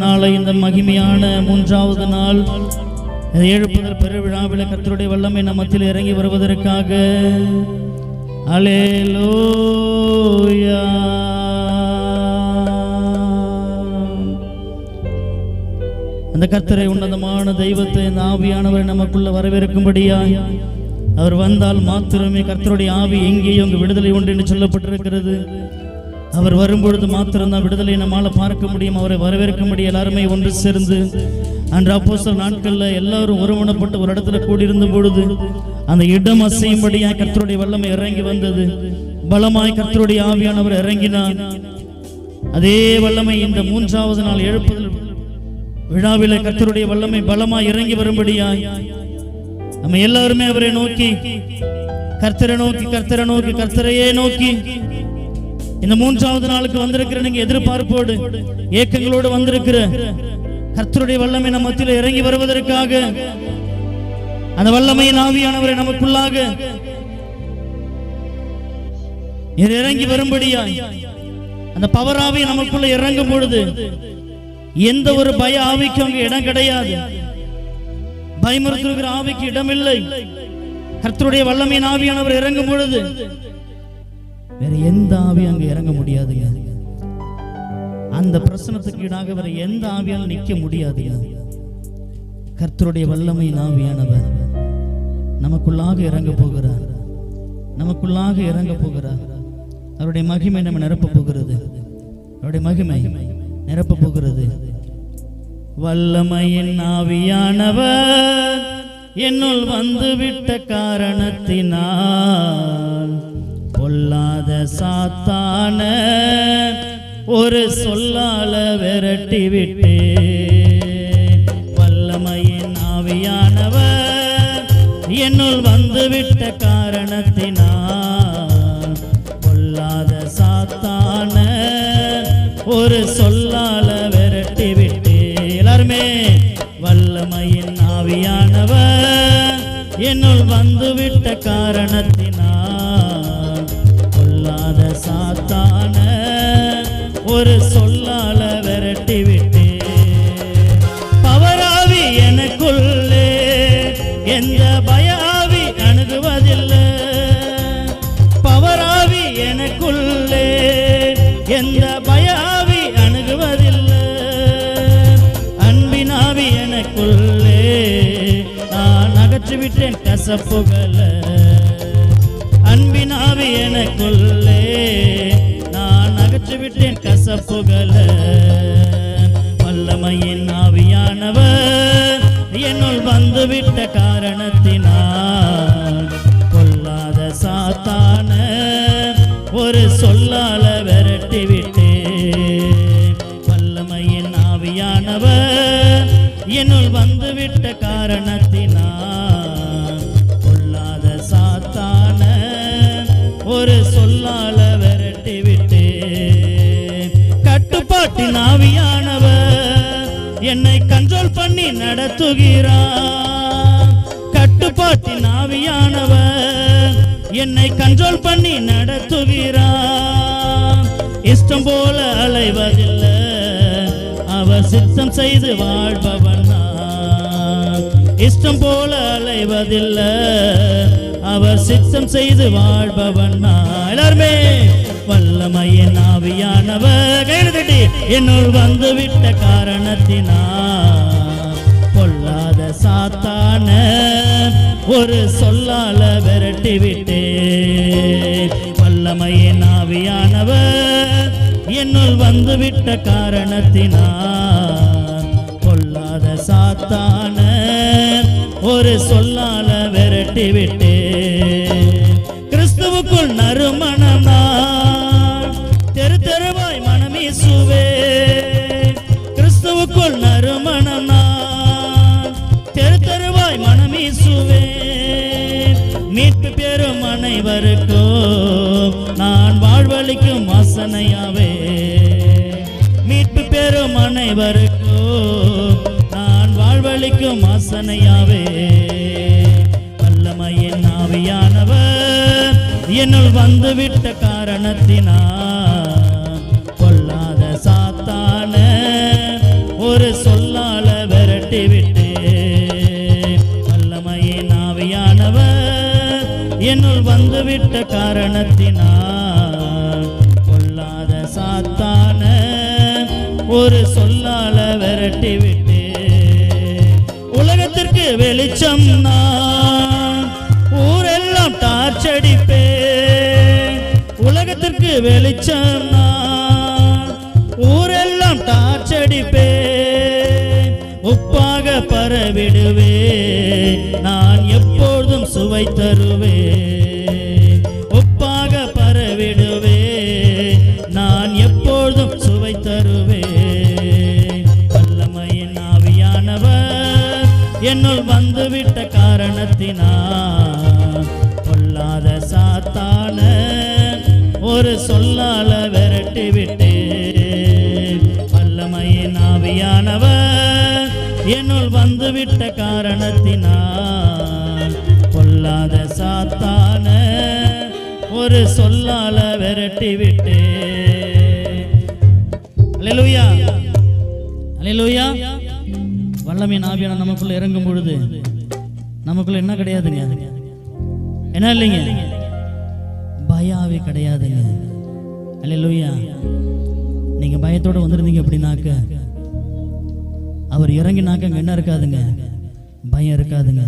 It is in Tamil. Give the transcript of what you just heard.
நாளை இந்த மகிமையான மூன்றாவது நாள். எழுப்புதல் பெருவிழாவில் கர்த்தருடைய வல்லமை நம் மத்தியில் இறங்கி வருவதற்காக. அலேலோயா அந்த கர்த்தரை உன்னதமான தெய்வத்தை இந்த ஆவியானவரை நமக்குள்ள வரவேற்கும்படியா அவர் வந்தால் மாத்திரமே கர்த்தருடைய ஆவி எங்கேயும் விடுதலை உண்டு என்று சொல்லப்பட்டிருக்கிறது. அவர் வரும்பொழுது மாத்திரம்தான் விடுதலை நம்மால் பார்க்க முடியும். அவரை வரவேற்க முடியும். எல்லாருமே ஒன்று சேர்ந்து அன்று ஆப்போசர் நாட்களில் எல்லாரும் ஒருமணப்பட்டு ஒரு இடத்துல கூடியிருந்த பொழுது அந்த இடம் அசையும்படியாய் கர்த்தருடைய வல்லமை இறங்கி வந்தது. பலமாய் கர்த்தருடைய ஆவியானவர் இறங்கினார். அதே வல்லமை இந்த மூன்றாவது நாள் எழுப்புதல் விழாவில கர்த்தருடைய வல்லமை பலமாய் இறங்கி வரும்படியாய் நம்ம எல்லாருமே அவரை நோக்கி கர்த்தரை நோக்கி கர்த்தரை நோக்கி கர்த்தரையே நோக்கி இந்த மூன்றாவது நாளுக்கு வந்திருக்கிற நீங்க எதிர்பார்ப்போடு ஏக்கங்களோடு வந்திருக்கிற கர்த்தருடைய வல்லமை நம்ம மத்தியில் இறங்கி வருவதற்காக அந்த வல்லமையின் ஆவியானவரை நமக்குள்ளாக இறங்கி வரும்படியா அந்த பவர் ஆவி நமக்குள்ள இறங்கும் பொழுது எந்த ஒரு பய ஆவிக்கும் அங்கு இடம் கிடையாது. பயமுறுத்துகிற ஆவிக்கு இடமில்லை. கர்த்தருடைய வல்லமையின் ஆவியானவர் இறங்கும் பொழுது வேற எந்த ஆவியும் அங்க இறங்க முடியாதுங்க அந்த பிரசனத்துக்கு ஈடாக வேற எந்த ஆவியால் நிக்க முடியாதுங்க கர்த்தருடைய வல்லமை ஆவியானவர் நமக்குள்ளாக இறங்க போகிறார். நமக்குள்ளாக இறங்க போகிறார். அவருடைய மகிமை நம்ம நிரப்ப போகிறது. அவருடைய மகிமை நிரப்ப போகிறது. வல்லமையின் ஆவியானவர் என்னுள் வந்துவிட்ட காரணத்தினால் சாத்தான ஒரு சொல்லால விரட்டி விட்டு வல்லமையின் ஆவியானவர் என்னுள் வந்துவிட்ட காரணத்தினால் கொல்லாத சாத்தான ஒரு சொல்லால விரட்டி விட்டே எல்லாருமே வல்லமையின் ஆவியானவர் என்னுள் வந்துவிட்ட காரணத்தினால் சொல்லாத சாத்தான ஒரு சொல்லால விரட்டி விட்டே பவராவி எனக்குள்ளே எந்த பயாவி அணுகுவதில்லை. பவராவி எனக்குள்ளே எந்த பயாவி அணுகுவதில்லை. அன்பினாவி எனக்குள்ளே நான் அகற்றி விட்டேன் அன்பினாவி எனக்குள்ளே. நான் அகற்றி விட்டேன் கசப்புகள. வல்லமையின் ஆவியானவர் என்னுள் வந்துவிட்ட காரணத்தினால் கொல்லாத சாத்தான ஒரு சொல்லால விரட்டிவிட்டே வல்லமையின் ஆவியானவர் என்னுள் வந்துவிட்ட காரணத்தினால் ஒரு சொல்லால விரட்டி விட்டே கட்டுப்பாட்டின் ஆவியானவர் என்னை கண்ட்ரோல் பண்ணி நடத்துகிறார். கட்டுப்பாட்டின் ஆவியானவர் என்னை கண்ட்ரோல் பண்ணி நடத்துகிறார். இஷ்டம் போல அலைவதில்லை அவர் சித்தம் செய்து வாழ்பவன் இஷ்டம் போல அலைவதில்லை அவர் சித்தம் செய்து வாழ்பவன் எல்லாருமே வல்லமையின் ஆவியானவர். கையில் என்னுள் வந்து விட்ட பொல்லாத சாத்தான ஒரு சொல்லால விரட்டி விட்டே வல்லமையின் ஆவியானவர் என்னுள் வந்து விட்ட ஒரு சொல்லால விரட்டி விட்டே கிறிஸ்துவுக்குள் நறுமணம்? நான் தெரு தெருவாய் மனமீசுவே. கிறிஸ்துவுக்குள் நறுமணம்? நான் தெரு தெருவாய் மனமீசுவே. மீட்பு பெறும் அனைவருக்கோ நான் வாழ்வழிக்கும் வாசனையாவே மீட்பு பெறும் அனைவருக்கோ நான் வாழ்வழிக்கும் வாசனையாவே என்னுள் வந்துவிட்ட காரணத்தினால் கொல்லாத சாத்தான ஒரு சொல்லால விரட்டி விட்டு வல்லமையின் ஆவியானவர் என்னுள் வந்துவிட்ட காரணத்தினால் கொல்லாத சாத்தான ஒரு சொல்லால விரட்டி விட்டு உலகத்திற்கு வெளிச்சம் நான் உலகத்திற்கு வெளிச்சம் நான் ஊரெல்லாம் டார்ச்சடிப்பே உப்பாக பரவிடுவே நான் எப்பொழுதும் சுவை தருவே உப்பாக பரவிடுவே நான் எப்பொழுதும் சுவை தருவே வல்லமையின் ஆவியானவர் என்னுள் வந்துவிட்ட காரணத்தினால் ஒரு சொல்லால விரட்டி விட்டு வல்லமையின் ஆவியானவர் என்னுள் வந்துவிட்ட காரணத்தினால் பொல்லாத சாத்தான ஒரு சொல்லால விரட்டி விட்டே. அல்லேலூயா அல்லேலூயா வல்லமையின் ஆவியான நமக்குள்ள இறங்கும் பொழுது நமக்குள்ள என்ன கிடையாதுங்க? என்ன இல்லைங்க? கிடையாதுங்க. அல்லேலூயா நீங்க பயத்தோட வந்திருந்தீங்க அப்படின்னாக்க அவர் இறங்கினாக்க அங்க என்ன இருக்காதுங்க? பயம் இருக்காதுங்க.